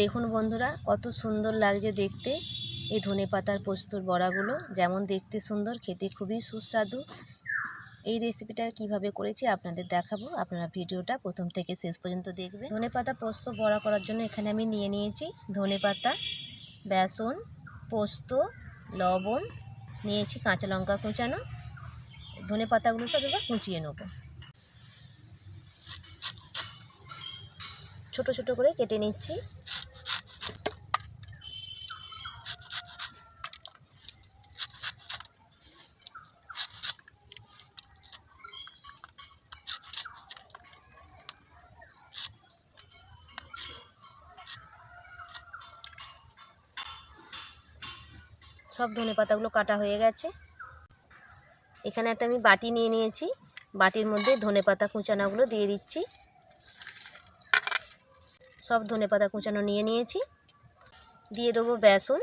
দেখুন বন্ধুরা, কত সুন্দর লাগছে দেখতে। এই ধনে পাতার পোস্তর বড়াগুলো যেমন দেখতে সুন্দর, খেতে খুবই সুস্বাদু। এই রেসিপিটা কীভাবে করেছি আপনাদের দেখাবো। আপনারা ভিডিওটা প্রথম থেকে শেষ পর্যন্ত দেখবেন। ধনে পাতা পোস্ত বড়া করার জন্য এখানে আমি নিয়ে নিয়েছি ধনে পাতা, বেসন, পোস্ত, লবণ, নিয়েছি কাঁচা লঙ্কা কুচানো। ধনে পাতাগুলো সব এবার কুচিয়ে নেব। ছোট ছোট করে কেটে নিচ্ছি। সব ধনে পাতাগুলো কাটা হয়ে গেছে। এখানে একটা আমি বাটি নিয়ে নিয়েছি। বাটির মধ্যে ধনে পাতা কুচানাগুলো দিয়ে দিচ্ছি। সব ধনে পাতা কুচানো নিয়ে নিয়েছি। দিয়ে দেবো বেসন।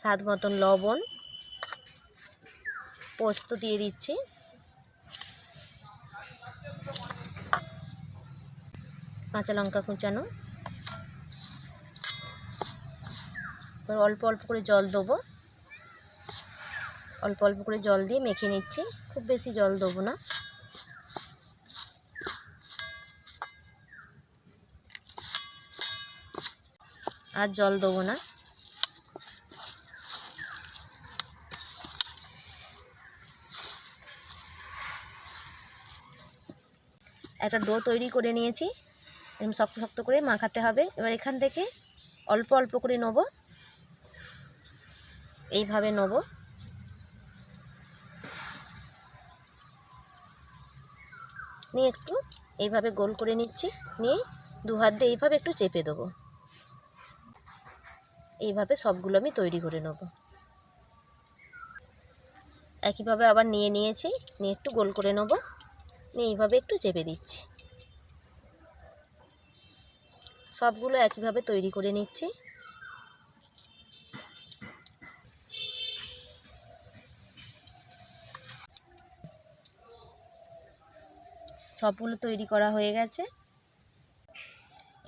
স্বাদ মতন লবণ। পোস্ত দিয়ে দিচ্ছি। কাঁচা লঙ্কা কুচানো। এবার অল্প অল্প করে জল দেবো। অল্প অল্প করে জল দিয়ে মেখে নিচ্ছি। খুব বেশি জল দেবো না। আর জল দেবো না। একটা ডো তৈরি করে নিয়েছি। এরকম শক্ত শক্ত করে মাখাতে হবে। এবার এখান থেকে অল্প অল্প করে নেব। এইভাবে নেব। নিয়ে একটু এইভাবে গোল করে নিচ্ছি। নিয়ে দু হাত দিয়ে এইভাবে একটু চেপে দেবো। এইভাবে সবগুলো আমি তৈরি করে নেব। একইভাবে আবার নিয়ে নিয়েছি। নিয়ে একটু গোল করে নেব। নিয়ে এইভাবে একটু চেপে দিচ্ছি। সবগুলো একইভাবে তৈরি করে নিচ্ছি। সবগুলো তৈরি করা হয়ে গেছে।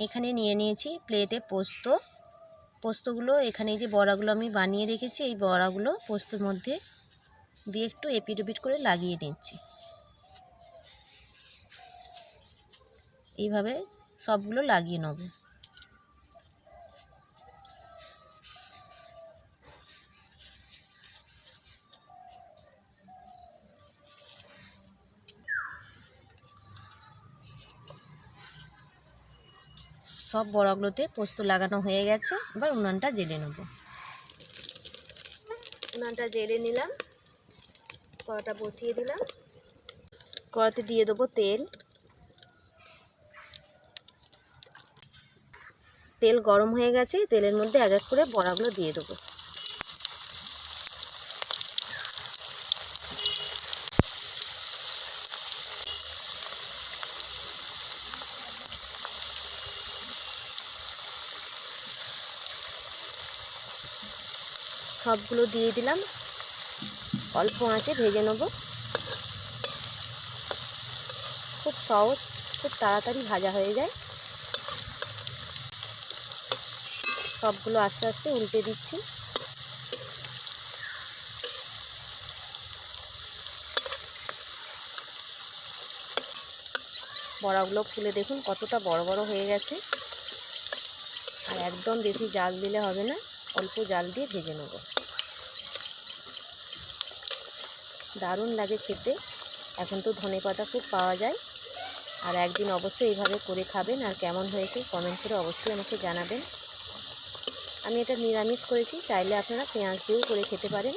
এখানে নিয়ে নিয়েছি প্লেটে পোস্ত। পোস্তগুলো এখানে যে বড়াগুলো আমি বানিয়ে রেখেছি, এই বড়াগুলো পোস্তর মধ্যে দিয়ে একটু এপিট ওপিট করে লাগিয়ে নিচ্ছি। এইভাবে সবগুলো লাগিয়ে নেব। সব বড়াগুলোতে পোস্ত লাগানো হয়ে গেছে। এবার উনানটা জেলে নেব। উনানটা জেলে নিলাম। কড়াটা বসিয়ে দিলাম। কড়াতে দিয়ে দেবো তেল। তেল গরম হয়ে গেছে। তেলের মধ্যে এক এক করে বড়াগুলো দিয়ে দেবো। সবগুলো দিয়ে দিলাম। অল্প আঁচে ভেজে নেব। খুব সহজ, খুব তাড়াতাড়ি ভাজা হয়ে যায়। সবগুলো আস্তে আস্তে উল্টে দিচ্ছি। বড়াগুলো ফুলে দেখুন কতটা বড় বড় হয়ে গেছে। আর একদম বেশি জাল দিলে হবে না, অল্প জাল দিয়ে ভেজে নেব। দারুণ লাগে খেতে। এখন তো ধনে পাতা খুব পাওয়া যায়। আর একদিন অবশ্যই এইভাবে করে খাবেন আর কেমন হয়েছে কমেন্ট করে অবশ্যই আমাকে জানাবেন। আমি এটা নিরামিষ করেছি, চাইলে আপনারা পেঁয়াজ দিয়েও করে খেতে পারেন।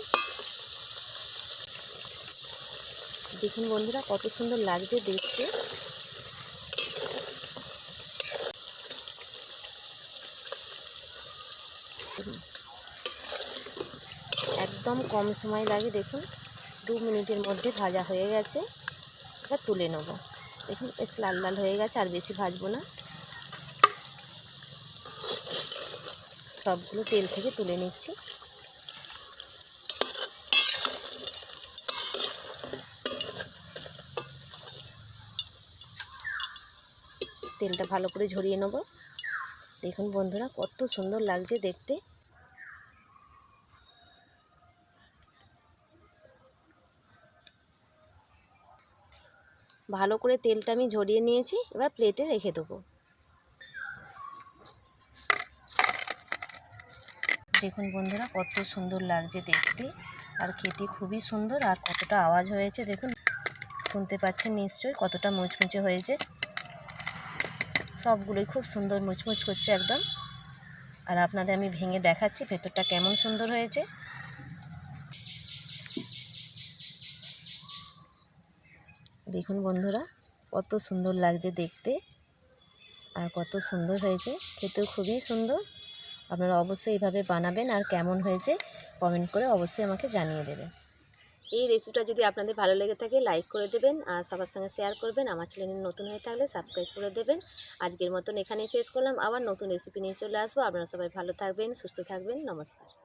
দেখুন বন্ধুরা, কত সুন্দর লাগছে দেখতে। একদম কম সময় লাগে দেখুন। দু মিনিটের মধ্যে ভাজা হয়ে গেছে। এটা তুলে নেব। দেখুন, বেশ লাল লাল হয়ে গেছে, আর বেশি ভাজবো না। সবগুলো তেল থেকে তুলে নিচ্ছি। তেলটা ভালো করে ঝরিয়ে নেব। দেখুন বন্ধুরা, কত সুন্দর লাগছে দেখতে। ভালো করে তেলটা আমি ঝরিয়ে নিয়েছি, এবার প্লেটে রেখে দেবো। দেখুন বন্ধুরা, কত সুন্দর লাগছে দেখতে, আর খেতে খুবই সুন্দর, আর কতটা আওয়াজ হয়েছে দেখুন। শুনতে পাচ্ছেন নিশ্চয়ই কতটা মুচমুচে হয়েছে। সবগুলোই খুব সুন্দর মুচমুচ করছে একদম। আর আপনাদের আমি ভেঙে দেখাচ্ছি, ভেতরটা কেমন সুন্দর হয়েছে। দেখুন বন্ধুরা, কত সুন্দর লাগছে দেখতে আর কত সুন্দর হয়েছে। খেতেও খুবই সুন্দর। আপনারা অবশ্যই এইভাবে বানাবেন আর কেমন হয়েছে কমেন্ট করে অবশ্যই আমাকে জানিয়ে দেবেন। এই রেসিপিটা যদি আপনাদের ভালো লেগে থাকে লাইক করে দেবেন আর সবার সঙ্গে শেয়ার করবেন। আমার চ্যানেল নতুন হয়ে থাকলে সাবস্ক্রাইব করে দেবেন। আজকের মতন এখানেই শেষ করলাম। আবার নতুন রেসিপি নিয়ে চলে আসব। আপনারা সবাই ভালো থাকবেন, সুস্থ থাকবেন। নমস্কার।